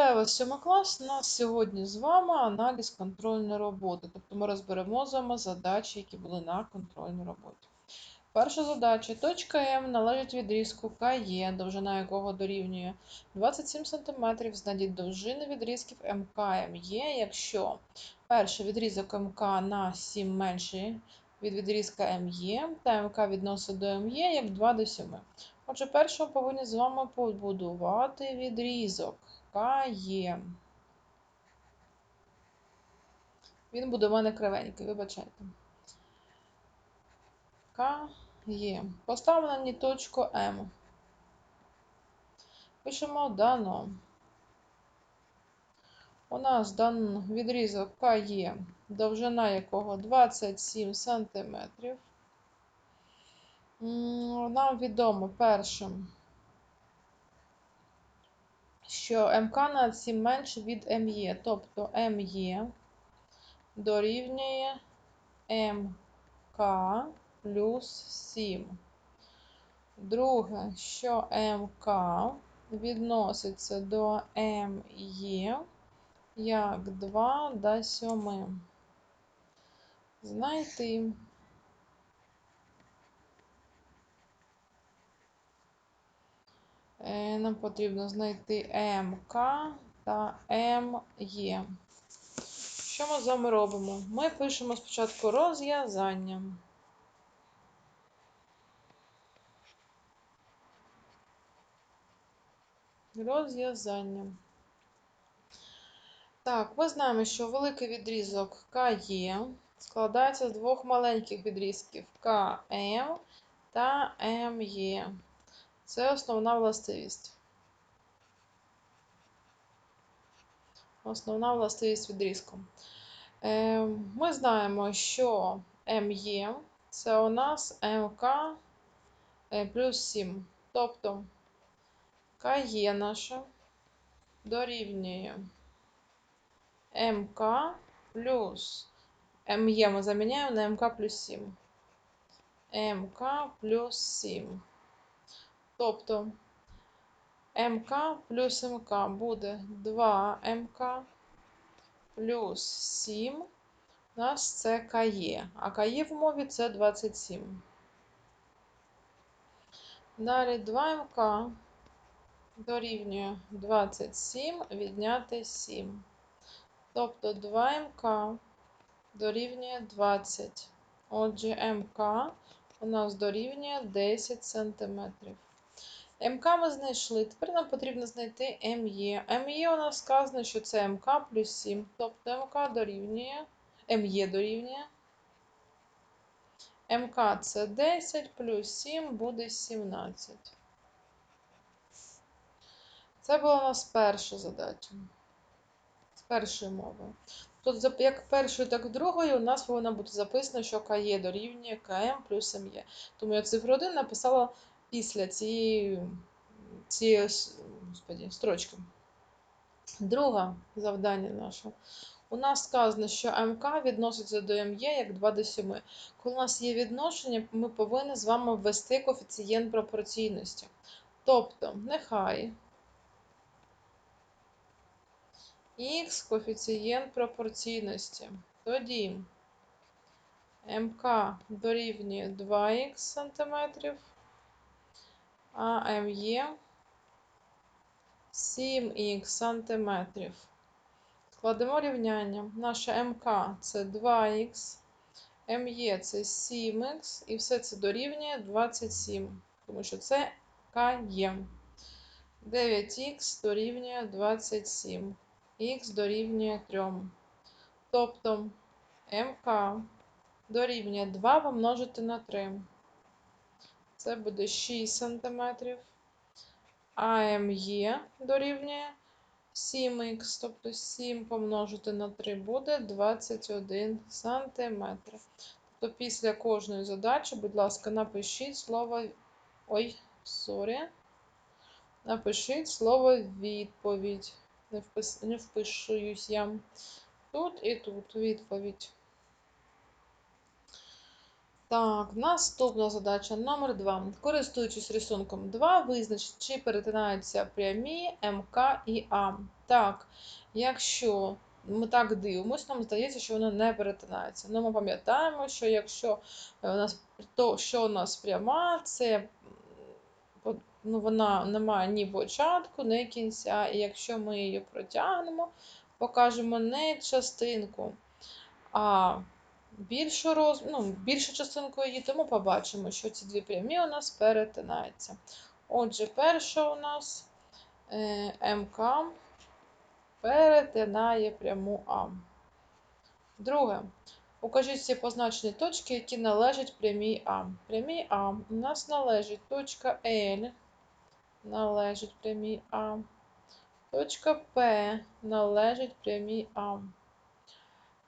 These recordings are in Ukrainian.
Вітаю вас, 7 клас. У нас сьогодні з вами аналіз контрольної роботи. Тобто ми розберемо з вами задачі, які були на контрольній роботі. Перша задача. Точка М належить відрізку КЕ, довжина якого дорівнює 27 см. Знайдіть довжини відрізків МК МЄ, якщо перший відрізок МК на 7 менший від відрізка МЄ, та МК відносить до МЄ як 2 до 7. Отже, перше ми повинні з вами побудувати відрізок. Є. Він буде в мене кривенький, вибачайте. К є. Поставимо на точку М. Пишемо дано. У нас дан відрізок К є, довжина якого 27 см. Нам відомо першим що МК на 7 менше від МЄ, тобто МЄ дорівнює МК плюс 7. Друге, що МК відноситься до МЄ як 2 до 7. Знайти. Нам потрібно знайти МК та МЄ. Що ми з вами робимо? Ми пишемо спочатку розв'язання. Розв'язання. Так, ми знаємо, що великий відрізок КЕ складається з двох маленьких відрізків КМ та МЄ. Це основна властивість. Основна властивість відрізку. Е, ми знаємо, що МЄ це у нас МК е, плюс 7. Тобто КЄ наше дорівнює МК плюс МЄ ми заміняємо на МК плюс 7. МК плюс 7. Тобто МК плюс МК буде 2МК плюс 7. У нас це КЄ. А КЄ в мові це 27. Далі 2МК дорівнює 27 відняти 7. Тобто 2МК дорівнює 20. Отже, МК у нас дорівнює 10 см. МК ми знайшли. Тепер нам потрібно знайти МЄ. МЄ у нас сказано, що це МК плюс 7. Тобто МК дорівнює, МЄ дорівнює. МК це 10 плюс 7 буде 17. Це була у нас перша задача. З першої мови. Тут, як першою, так і другою, у нас повинно бути записано, що КЄ дорівнює КМ плюс МЄ. Тому я цифру 1 написала після цієї цієї господі, строчки. Друге завдання наше. У нас сказано, що МК відноситься до МЄ як 2 до 7. Коли у нас є відношення, ми повинні з вами ввести коефіцієнт пропорційності. Тобто, нехай х коефіцієнт пропорційності. Тоді МК дорівнює 2х сантиметрів а МЄ 7х сантиметрів. Складемо рівняння. Наша МК це 2х, МЄ це 7х, і все це дорівнює 27, тому що це КЄ. 9х дорівнює 27, х дорівнює 3. Тобто МК дорівнює 2 помножити на 3. Це буде 6 см. АМЄ дорівнює 7х, тобто 7 помножити на 3 буде 21 см. Тобто після кожної задачі, будь ласка, напишіть слово. Ой, сорі. Напишіть слово відповідь. Не, впис... Не впишуюсь я. Тут і тут відповідь. Так, наступна задача номер 2. Користуючись рисунком 2, визначить, чи перетинаються прямі МК і А. Так, якщо ми так дивимося, нам здається, що вони не перетинаються. Ну, ми пам'ятаємо, що якщо у нас то, що у нас пряма, це ну, вона не має ні початку, ні кінця. І якщо ми її протягнемо, покажемо не частинку, а більшу, роз... ну, більшу частинку її, тому побачимо, що ці дві прямі у нас перетинаються. Отже, перша у нас е, МК перетинає пряму А. Друге. Укажіть всі позначені точки, які належать прямій А. Прямій А у нас належить точка L, належить прямій А. Точка П належить прямій А.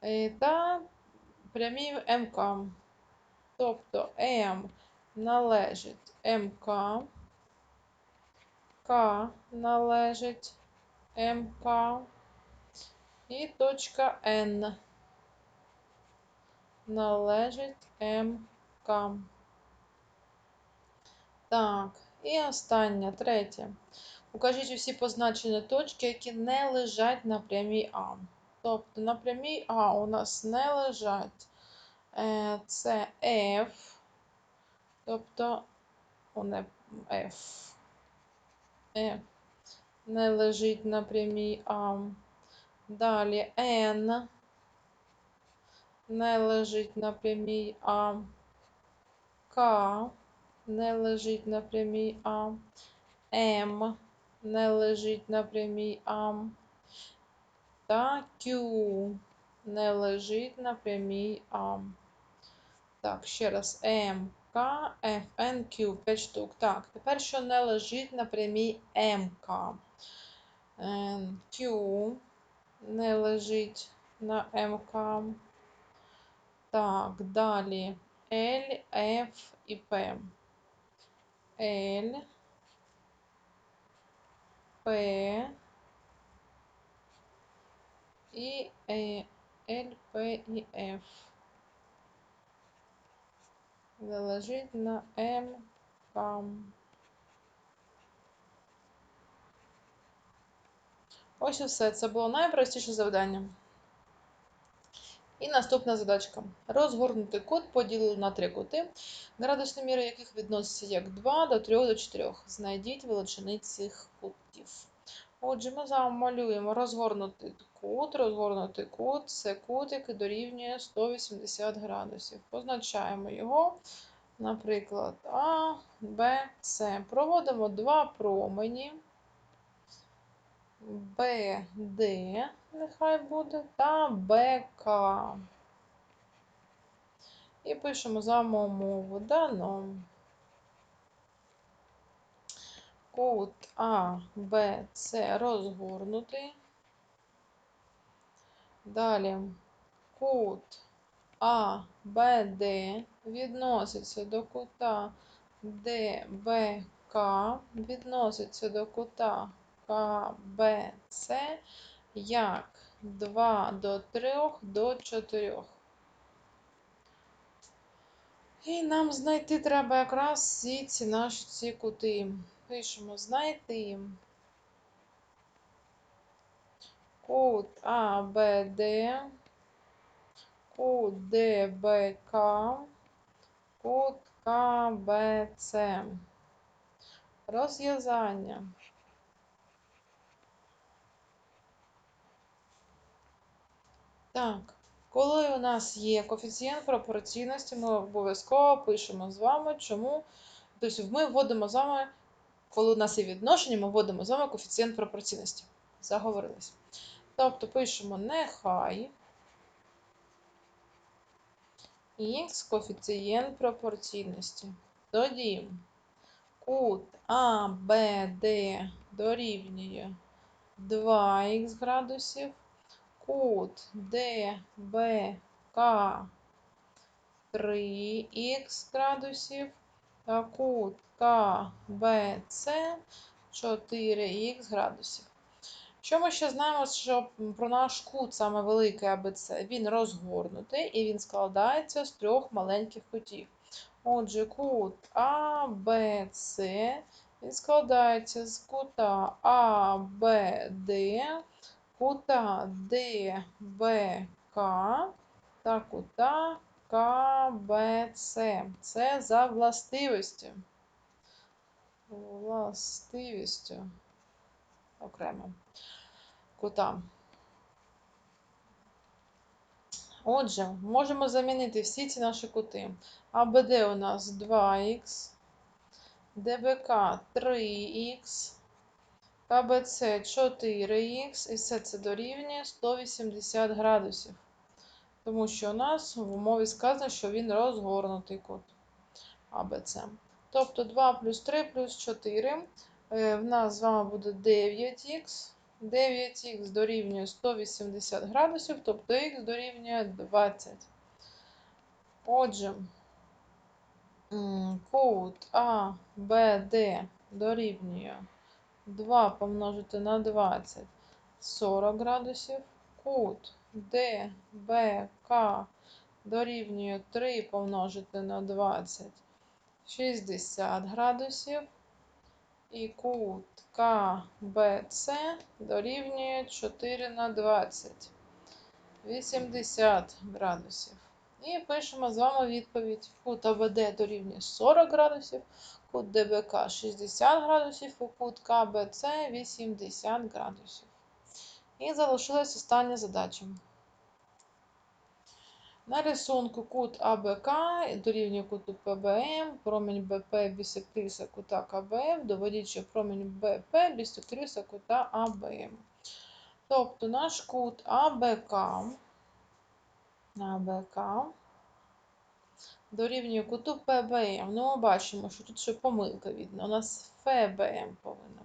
Е, Та прямій МК. Тобто М належить МК, К належить МК і точка Н належить МК. Так, і остання, третє. Укажіть усі позначені точки, які не лежать на прямій А. Тобто на прямій А у нас не лежать е, це F, тобто о, не F. F не лежить на прямій А. Далі N не лежить на прямій А. К не лежить на прямій А. М не лежить на прямій А. Та Q не лежить на прямій А. Так, ще раз М, К, Ф, Н, Q. 5 штук. Так, тепер що не лежить на прямій МК. Q не лежить на МК. Так, далі L, F і P. L, P і е, L, F. Не лежить на МК. Ось і все. Це було найпростіше завдання. І наступна задачка. Розгорнутий кут поділили на три кути, градусні міри яких відносяться як 2 до 3 до 4. Знайдіть величини цих кутів. Отже, ми з вами малюємо розгорнутий кут. Розгорнутий кут це кут, який дорівнює 180 градусів. Позначаємо його, наприклад, А, Б, С. Проводимо два промені. БД, нехай буде, та БК. І пишемо за мову дано. Кут А, Б, С розгорнутий. Далі кут А, Б, Д відноситься до кута ДБК, відноситься до кута КБЦ як 2 до 3 до 4. І нам знайти треба якраз всі ці наші ці кути. Пишемо знайти кут АБД, кут ДБК, кут КБЦ. Розв'язання. Так, коли у нас є коефіцієнт пропорційності, ми обов'язково пишемо з вами, чому. Тобто ми вводимо з вами, коли у нас є відношення, ми вводимо з вами коефіцієнт пропорційності. Заговорились. Тобто пишемо нехай х коефіцієнт пропорційності. Тоді кут АБД дорівнює 2х градусів кут ДБК 3х градусів кут КБЦ 4х градусів. Що ми ще знаємо, що про наш кут саме великий АБЦ? Він розгорнутий і він складається з трьох маленьких кутів. Отже, кут АБЦ він складається з кута АБД, кута ДБК та кута КБЦ. Це за властивістю. Властивістю. Окремо. Кута. Отже, можемо замінити всі ці наші кути. АБД у нас 2х, ДБК 3х, КБЦ 4х, і все це дорівнює 180 градусів. Тому що у нас в умові сказано, що він розгорнутий кут АБЦ. Тобто 2 плюс 3 плюс 4. Е, в нас з вами буде 9х. 9х дорівнює 180 градусів, тобто х дорівнює 20. Отже, кут А, Б, Д дорівнює 2 помножити на 20 40 градусів. Кут Д, Б, К дорівнює 3 помножити на 20 60 градусів. І кут КБЦ дорівнює 4 на 20 80 градусів. І пишемо з вами відповідь. Кут АБД дорівнює 40 градусів, кут ДБК 60 градусів, і кут КБЦ 80 градусів. І залишилась остання задача. На рисунку кут АБК дорівнює куту ПБМ, промінь БП бісектриса кута КБФ, доводіть, що промінь БП бісектриса кута АБМ. Тобто наш кут АБК, АБК дорівнює куту ПБМ. Ну, ми бачимо, що тут ще помилка видно. У нас ФБМ повинна.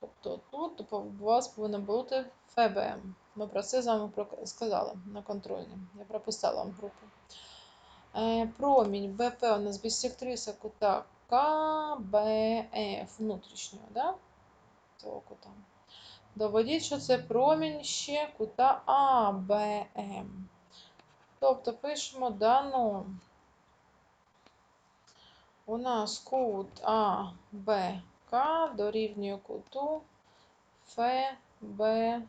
Тобто тут у вас повинна бути ФБМ. Ми про це з вами сказали на контрольні. Я прописала вам групу. Е, промінь БП у нас бісектриса кута КБФ внутрішнього, да? Цього кута. Доводіть, що це промінь ще кута АБМ. Тобто пишемо дано. У нас кут АБК дорівнює куту ФБМ.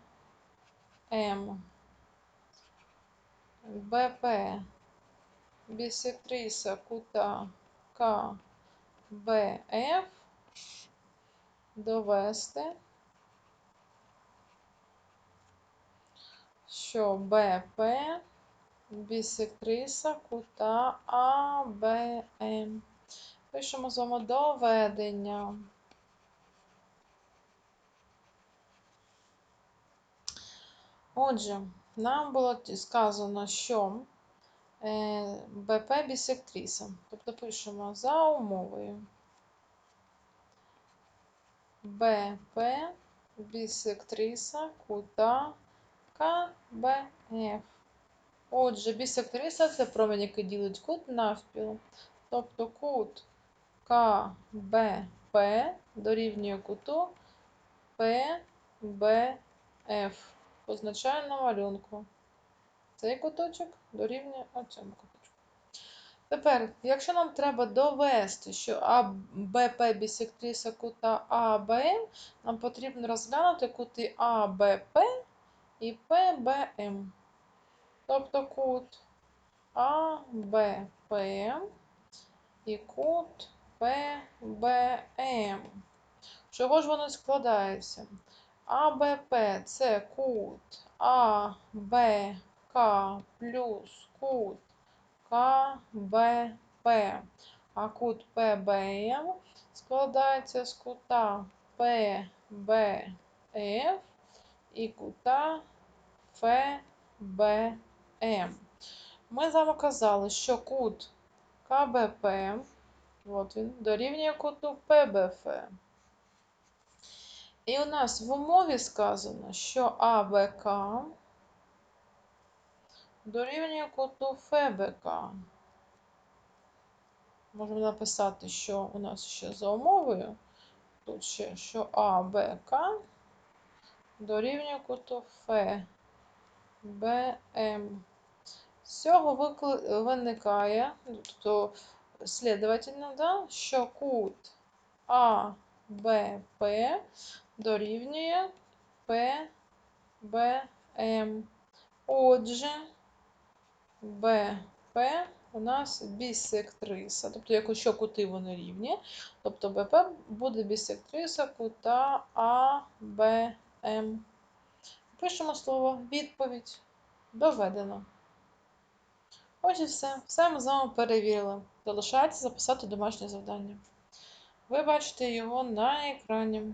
БП. Бісектриса кута КБФ. Довести, що БП бісектриса кута АБМ. Пишемо з вами доведення. Отже, нам було сказано, що е, БП бісектриса. Тобто пишемо за умовою БП бісектриса кута КБФ. Отже, бісектриса це промінь, який ділить кут навпіл. Тобто кут КБП дорівнює куту ПБФ позначаю на малюнку. Цей куточок дорівнює цьому куточку. Тепер, якщо нам треба довести, що АБП бісектриса кута АБМ, нам потрібно розглянути кути АБП і ПБМ. Тобто кут АБПМ і кут ПБМ. Чого ж вони складаються? АБП це кут АБК плюс кут КБП. А кут ПБМ складається з кута ПБФ і кута ФБМ. Ми з вами казали, що кут КБП, от він, дорівнює куту ПБФ. І у нас в умові сказано, що АБК дорівнює куту ФБК. Можемо написати, що у нас ще за умовою. Тут ще, що АБК дорівнює куту Ф, БМ. З цього викли- виникає, тобто, слідовательно, да, що кут АБП дорівнює ПБМ. Отже, БП у нас бісектриса, тобто якщо кути вони рівні, тобто БП буде бісектриса кута АБМ. Пишемо слово відповідь. Доведено. Ось і все. Все ми з вами перевірили. Залишається записати домашнє завдання. Ви бачите його на екрані.